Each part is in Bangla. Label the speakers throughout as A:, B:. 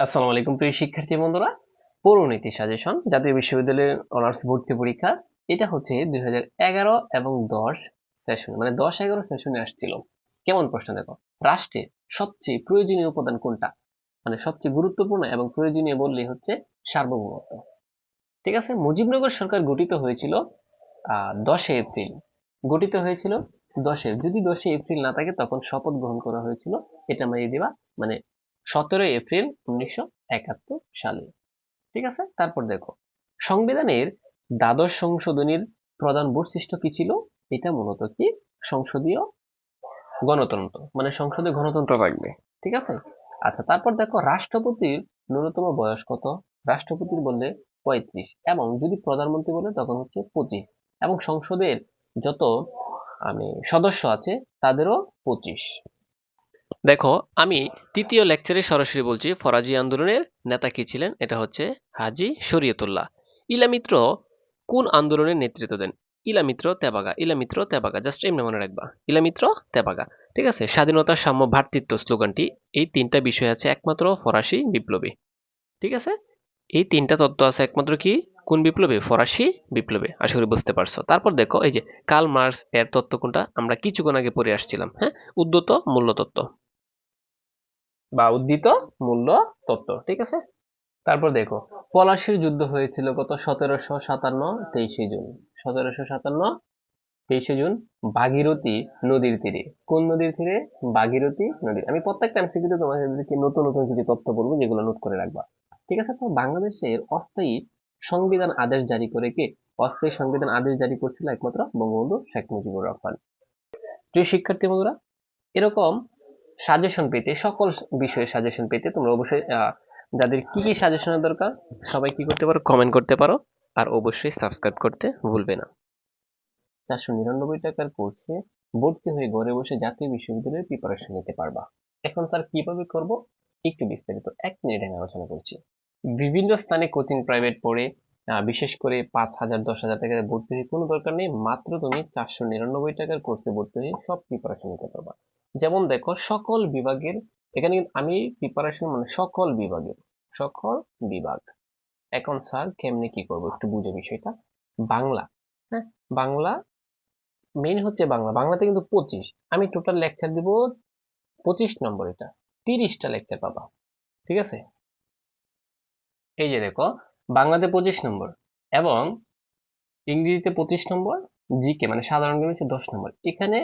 A: আসসালামু আলাইকুম, প্রিয় শিক্ষার্থী বন্ধুরা। পৌরনীতি সাজেশন জাতীয় বিশ্ববিদ্যালয়ের অনার্স ভর্তি পরীক্ষা। এটা হচ্ছে দুই হাজার এগারো এবং দশ সেশন মানে দশ এগারো সেশনে আসছিল। কেমন প্রশ্ন দেখো? রাষ্ট্রের সবচেয়ে প্রয়োজনীয় উপাদান কোনটা? মানে সবচেয়ে গুরুত্বপূর্ণ এবং প্রয়োজনীয় বললেই হচ্ছে সার্বভৌমত্ব। ঠিক আছে? মুজিবনগর সরকার গঠিত হয়েছিল দশে এপ্রিল। গঠিত হয়েছিল দশে। যদি দশে এপ্রিল না থাকে, তখন শপথ গ্রহণ করা হয়েছিল। এটা মারিয়ে দিবা মানে সতেরোই এপ্রিল উনিশশো একাত্তর সালে। ঠিক আছে? তারপর দেখো। সংবিধানের দ্বাদশ সংশোধনীর প্রধান বৈশিষ্ট্য কি ছিল? এটা মূলত কি? সংসদীয় গণতন্ত্র। মানে সংসদে গণতন্ত্র থাকবে। ঠিক আছে? আচ্ছা তারপর দেখো, রাষ্ট্রপতির ন্যূনতম বয়স কত? রাষ্ট্রপতির বললে পঁয়ত্রিশ। এবং যদি প্রধানমন্ত্রী বলে, তখন হচ্ছে পঁচিশ। এবং সংসদের যত মানে সদস্য আছে, তাদেরও পঁচিশ। দেখো, আমি তৃতীয় লেকচারে সরাসরি বলছি, ফরাজি আন্দোলনের নেতা কি ছিলেন? এটা হচ্ছে হাজি শরীয়তুল্লাহ। ইলামিত্র কোন আন্দোলনের নেতৃত্ব দেন? ইলামিত্র তেবাগা ইলামিত্র তেবাগা জাস্ট এমনি মনে রাখবা। ইলামিত্র তেবাগা, ঠিক আছে? স্বাধীনতা সাম্য ভ্রাতৃত্ব স্লোগানটি, এই তিনটা বিষয় আছে একমাত্র ফরাসি বিপ্লবী। ঠিক আছে? এই তিনটা তত্ত্ব আছে একমাত্র কি? কোন বিপ্লবে? ফরাসি বিপ্লবে, আশা করি বুঝতে পারছ। তারপর দেখো, এই যে কার্ল মার্কস এর তত্ত্ব কোনটা? আমরা কিছুক্ষণ আগে পড়ে আসছিলাম হ্যাঁ? উদ্যত মূল্য তত্ত্ব বা উদ্দিত মূল্য তত্ত্ব, ঠিক আছে? তারপর দেখো, পলাশির যুদ্ধ হয়েছিল কত? সতেরোশো সাতান্ন তেইশে জুন। সতেরোশো সাতান্ন তেইশে জুন, ভাগীরথী নদীর তীরে। কোন নদীর তীরে? ভাগীরথী নদীর। আমি প্রত্যেকটা এমসিকিউতে তোমাদেরকে নতুন নতুন কিছু তথ্য বলব, যেগুলো নোট করে রাখবা। ঠিক আছে? তো বাংলাদেশের অস্থায়ী সংবিধান আদেশ জারি করে কে? অস্থায়ী সংবিধান আদেশ জারি করছিল একমাত্র বঙ্গবন্ধু শেখ মুজিবুর রহমান। প্রিয় শিক্ষার্থী বন্ধুরা, এরকম সাজেশন পেতে, সকল বিষয়ে সাজেশন পেতে তোমরা অবশ্যই যাদের কি কি সাজেশনের দরকার, সবাই কি করতে পারো কমেন্ট করতে পারো, আর অবশ্যই সাবস্ক্রাইব করতে ভুলবে না। চারশো নিরানব্বই টাকার কোর্সে ভর্তি হয়ে ঘরে বসে জাতীয় বিশ্ববিদ্যালয়ের প্রিপারেশন নিতে পারবা। এখন স্যার কীভাবে করব, একটু বিস্তারিত এক মিনিটে আমি আলোচনা করছি। বিভিন্ন স্থানে কোচিং প্রাইভেট পড়ে বিশেষ করে পাঁচ হাজার, দশ হাজার টাকা ভর্তি হয়ে কোনো দরকার নেই, মাত্র তুমি চারশো নিরানব্বই টাকার কোর্সে ভর্তি হয়ে সব প্রিপারেশন নিতে পারবা। যেমন দেখো, সকল বিভাগের, এখানে আমি প্রিপারেশন মানে সকল বিভাগের, সকল বিভাগ। এখন স্যার কেমনে কি করব একটু বুঝে বিষয়টা? বাংলা হ্যাঁ? বাংলা মেইন হচ্ছে বাংলা। বাংলাতে কিন্তু পঁচিশ। আমি টোটাল লেকচার দিব পঁচিশ নম্বর এটা। তিরিশটা লেকচার পাবা। ঠিক আছে? এই যে দেখো, বাংলাতে পঁচিশ নম্বর এবং ইংরেজিতে পঁচিশ নম্বর জিকে মানে সাধারণ হচ্ছে দশ নম্বর। এখানে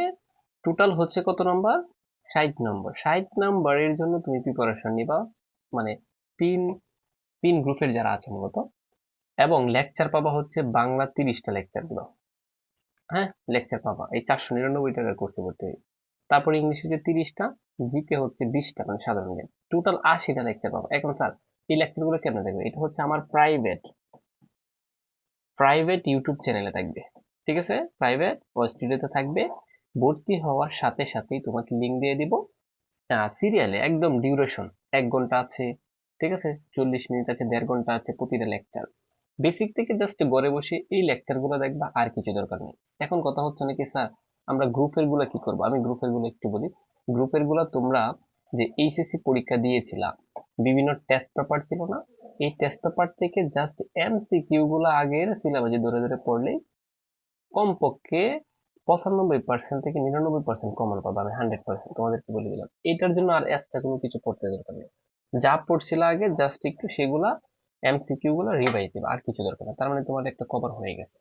A: টোটাল হচ্ছে কত নম্বর ষাট নম্বর ষাট নম্বরের জন্য তুমি প্রিপারেশন নিবা। মানে তিন তিন গ্রুপের যারা আছে মূলত। এবং লেকচার পাবা হচ্ছে বাংলা তিরিশটা লেকচারগুলো হ্যাঁ? লেকচার পাবা। এই চারশো নিরানব্বই টাকার করতে করতে তারপর ইংলিশ হচ্ছে তিরিশটা, জিকে হচ্ছে বিশটা মানে সাধারণ জ্ঞান। টোটাল আশিটা লেকচার পাবা। এখন স্যার এই লেকচারগুলো কেন দেখবে? এটা হচ্ছে আমার প্রাইভেট প্রাইভেট ইউটিউব চ্যানেলে থাকবে। ঠিক আছে? প্রাইভেট ও স্টুডিওতে থাকবে। ভর্তি হওয়ার সাথে সাথেই তোমাকে লিঙ্ক দিয়ে দিব। সিরিয়ালে একদম ডিউরেশন এক ঘণ্টা আছে, ঠিক আছে? চল্লিশ মিনিট আছে, দেড় ঘণ্টা আছে, প্রতিটা লেকচার বেসিক থেকে জাস্ট ঘরে বসে এই লেকচারগুলো দেখবা আর কিছু দরকার নেই। এখন কথা হচ্ছে নাকি স্যার আমরা গ্রুপেরগুলো কি করব? আমি গ্রুপেরগুলো একটু বলি। গ্রুপেরগুলো তোমরা যে এইচএসসি পরীক্ষা দিয়েছিলা, বিভিন্ন টেস্ট পেপার ছিল না? এই টেস্ট পেপার থেকে জাস্ট এমসিকিউ গুলো আগের সিলেবাসে ধরে ধরে পড়লেই কমপক্ষে পঁচানব্বই পার্সেন্ট থেকে নিরানব্বই পার্সেন্ট কমন পাবে, আমি হান্ড্রেড পার্সেন্ট তোমাদেরকে বলে দিলাম। এটার জন্য আর এক্সট্রা কোনো কিছু পড়তে দরকার নেই। যা পড়ছিল আগে জাস্ট একটু সেগুলা এমসিকিউ গুলো রিভাইজ দিবে, আর কিছু দরকার না তার মানে তোমার একটা কভার হয়ে গেছে।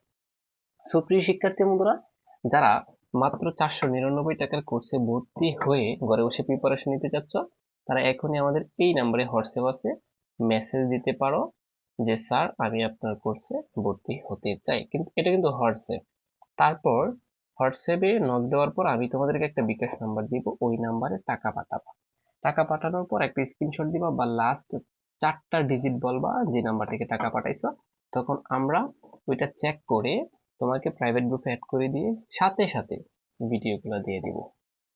A: সো প্রিয় শিক্ষার্থী বন্ধুরা, যারা মাত্র চারশো নিরানব্বই টাকার কোর্সে ভর্তি হয়ে ঘরে বসে প্রিপারেশন নিতে চাচ্ছ, তারা এখনই আমাদের এই নাম্বারে হোয়াটসঅ্যাপ আছে। মেসেজ দিতে পারো যে, স্যার, আমি আপনার কোর্সে ভর্তি হতে চাই। কিন্তু এটা কিন্তু হোয়াটসঅ্যাপ। তারপর হোয়াটসঅ্যাপে নক দেওয়ার পর আমি তোমাদেরকে একটা বিকাশ নাম্বার দিব। ওই নাম্বারে টাকা পাঠাবা। টাকা পাঠানোর পর একটা স্ক্রিনশট দিবা বা লাস্ট চারটা ডিজিট বলবা যে নাম্বার থেকে টাকা পাঠাইছো। তখন আমরা ওইটা চেক করে তোমাকে প্রাইভেট গ্রুপে অ্যাড করে দিয়ে সাথে সাথে ভিডিওগুলো দিয়ে দিব।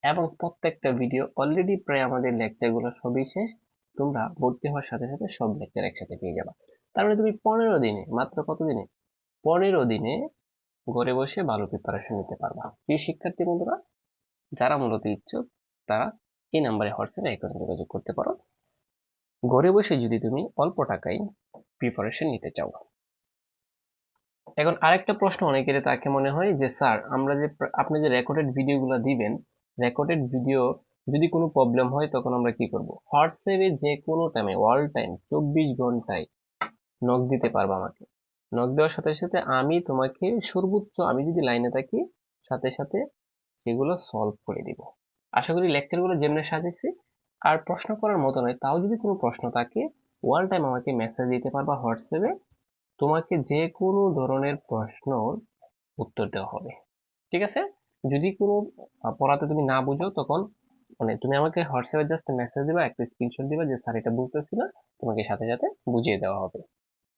A: এবং প্রত্যেকটা ভিডিও অলরেডি প্রায় আমাদের লেকচারগুলো সবই শেষ। তোমরা ভর্তি হওয়ার সাথে সাথে সব লেকচার একসাথে পেয়ে যাবা। তার মানে তুমি পনেরো দিনে, মাত্র কত দিনে? পনেরো দিনে ঘরে বসে ভালো প্রিপারেশন নিতে পারবা। প্রিয় শিক্ষার্থী বন্ধুরা, যারা মূলত ইচ্ছুক, তারা এই নাম্বারে হোয়াটসঅ্যাপে এখন যোগাযোগ করতে পারো। ঘরে বসে যদি তুমি অল্প টাকায় প্রিপারেশন নিতে চাও। এখন আরেকটা প্রশ্ন অনেকের তাকে মনে হয় যে, স্যার, আমরা যে আপনি যে রেকর্ডেড ভিডিওগুলো দিবেন রেকর্ডেড ভিডিও যদি কোনো প্রবলেম হয়, তখন আমরা কি করব? হোয়াটসঅ্যাপে যে কোনো টাইমে অল টাইম চব্বিশ ঘন্টায় নক দিতে পারব আমাকে। নক দেওয়ার সাথে সাথে আমি তোমাকে সর্বোচ্চ, আমি যদি লাইনে থাকি, সাথে সাথে সেগুলো সলভ করে দিব। আশা করি লেকচারগুলো যেমনি সাজেছি, আর প্রশ্ন করার মতো নয়, তাও যদি কোনো প্রশ্ন থাকে ওয়াল টাইম আমাকে মেসেজ দিতে পারবা হোয়াটসঅ্যাপে, তোমাকে যে কোনো ধরনের প্রশ্নর উত্তর দেওয়া হবে। ঠিক আছে? যদি কোনো পড়াতে তুমি না বুঝো, তখন মানে তুমি আমাকে হোয়াটসঅ্যাপে জাস্ট মেসেজ দিবা, একটা স্ক্রিনশট দিবা যে স্যার এটা বুঝতেছি না তোমাকে সাথে সাথে বুঝিয়ে দেওয়া হবে।